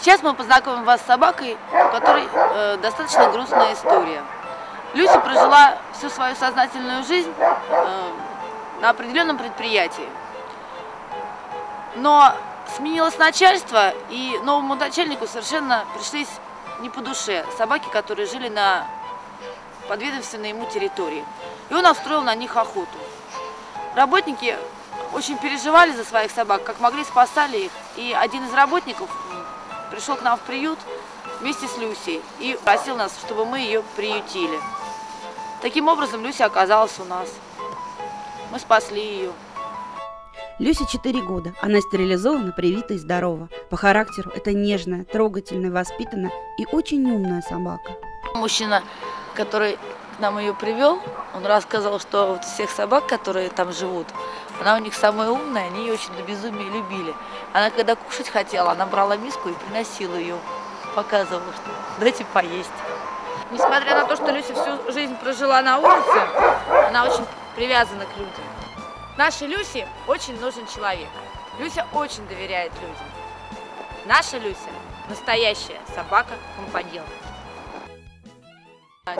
Сейчас мы познакомим вас с собакой, у которой э, достаточно грустная история. Люся прожила всю свою сознательную жизнь э, на определенном предприятии. Но сменилось начальство, и новому начальнику совершенно пришлись не по душе собаки, которые жили на подведомственной ему территории. И он устроил на них охоту. Работники очень переживали за своих собак, как могли спасали их. И один из работников пришел к нам в приют вместе с Люсей и просил нас, чтобы мы ее приютили. Таким образом Люся оказалась у нас. Мы спасли ее. Люсе 4 года. Она стерилизована, привита и здорова. По характеру это нежная, трогательная, воспитанная и очень умная собака. Мужчина, который нам ее привел, он рассказал, что вот всех собак, которые там живут, она у них самая умная, они ее очень до безумия любили. Она когда кушать хотела, она брала миску и приносила ее, показывала, что дайте поесть. Несмотря на то, что Люся всю жизнь прожила на улице, она очень привязана к людям. Нашей Люсе очень нужен человек. Люся очень доверяет людям. Наша Люся – настоящая собака-компаньон.